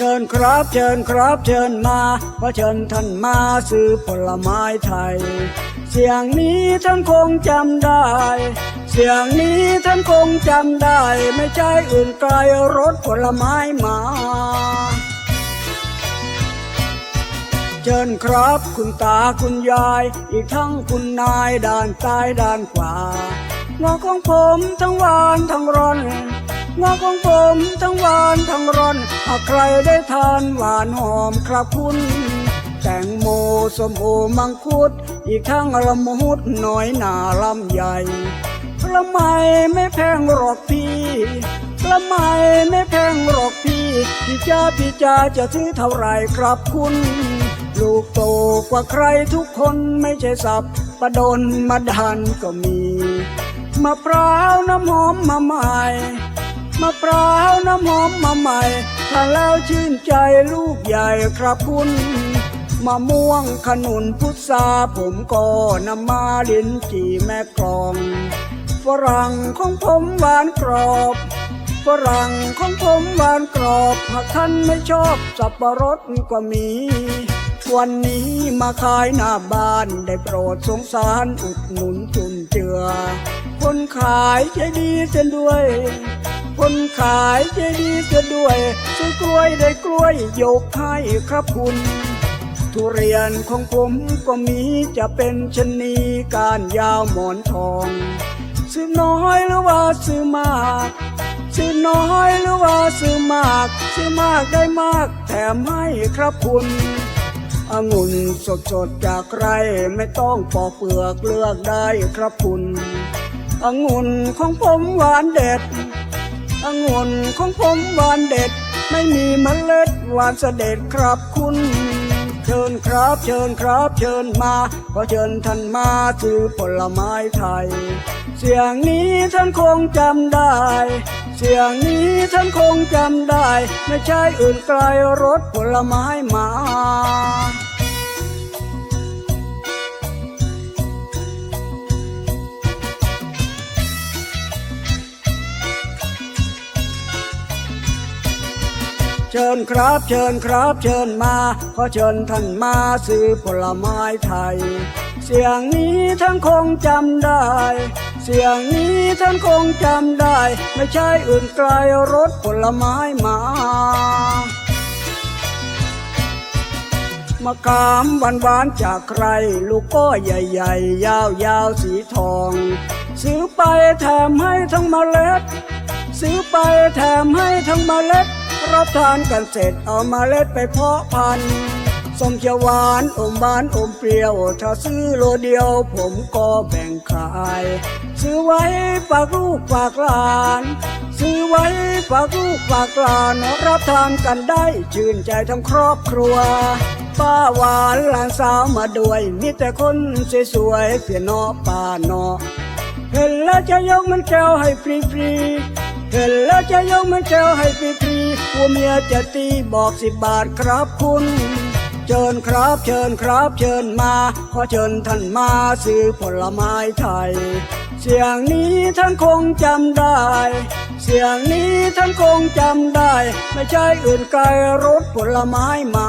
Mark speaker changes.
Speaker 1: ชิญครับเชิญครับเชิญมาเพราะเชิญท่านมาซื้อผลไม้ไทย เสียงนี้ท่านคงจำได้ เสียงนี้ท่านคงจำได้ ไม่ใช่อื่นไกลรถผลไม้มา เชิญครับคุณตาคุณยาย อีกทั้งคุณนายด้านซ้ายด้านขวางอของผมทั้งหวานทั้งร้อน งอของผมทั้งหวานทั้งร้อนหากใครได้ทานหวานหอมครับคุณแตงโมส้มโอมังคุด อีกทั้งละมุดน้อยหนาลำใหญ่ละไมไม่แพงหรอกพี่ละไมไม่แพงหรอกพี่พี่จ้าพี่จ้าจะซื้อเท่าไรครับคุณ ลูกโตกว่าใครทุกคนไม่ใช่สับประดนมาดันก็มีมะพร้าวน้ำหอมมาใหม่ มะพร้าวน้ำหอมมาใหม่ทานแล้วชื่นใจลูกใหญ่ครับคุณมะม่วงขนุนพุทราผมก็นำมาลิ้นจีแม่กลอง ฝรั่งของผมหวานกรอบ ฝรั่งของผมหวานกรอบหากท่านไม่ชอบสับปะรดก็มี วันนี้มาขายหน้าบ้านได้โปรดสงสารอุดหนุนจุนเจือ คนขายใจดีเสียด้วย คนขายใจดีเสียด้วย ซื้อกล้วยได้กล้วยยกให้ครับคุณ ทุเรียนของผมก็มีจะเป็นชนีการยาวหมอนทอง ซื้อน้อยหรือว่าซื้อมากซื้อน้อยหรือว่าซื้อมาก ซื้อมากได้มากแถมให้ครับคุณองุ่นสดสดๆจากไร่ไม่ต้องปอกเปลือกเลือกได้ครับคุณองุ่นของผมหวานเด็ด องุ่นของผมหวานเด็ด ไม่มีเมล็ดหวานเสด็จครับคุณ เชิญครับเชิญครับเชิญมาขอเชิญท่านมาซื้อผลไม้ไทย เสียงนี้ท่านคงจำได้ เสียงนี้ท่านคงจำได้ ไม่ใช่อื่นไกลรถผลไม้มา เชิญครับเชิญครับเชิญมา ขอเชิญท่านมาซื้อผลไม้ไทย เสียงนี้ท่านคงจำได้ เสียงนี้ท่านคงจำได้ ไม่ใช่อื่นไกลรถผลไม้มามะขามหวานหวานๆจากใคร ลูกก็ใหญ่ๆ ยาวๆ สีทอง ซื้อไปแถมให้ทั้งเมล็ด ซื้อไปแถมให้ทั้งเมล็ด รับทานกันเสร็จเอามาเล็ดไปเพาะพันธุ์ส้มเขียวหวานอมหวานอมเปรี้ยว ถ้าซื้อโลเดียว ผมก็แบ่งขาย ซื้อไว้ฝากลูกฝากหลาน ซื้อไว้ฝากลูกฝากหลาน รับทานกันได้ชื่นใจทั้งครอบครัว ป้าหวานหลานสาวมาด้วย มีแต่คนสวยๆเสียนอป้าเนอเห็นแล้วจะยกมันแก้วให้ฟรีๆเห็นแล้วจะยกมันแก้วให้ฟรีๆ ผัวเมียจะตีบอกสิบบาทครับคุณ เชิญครับเชิญครับเชิญมา ขอเชิญท่านมาซื้อผลไม้ไทย เสียงนี้ท่านคงจำได้ เสียงนี้ท่านคงจำได้ ไม่ใช่อื่นไกลรถผลไม้มา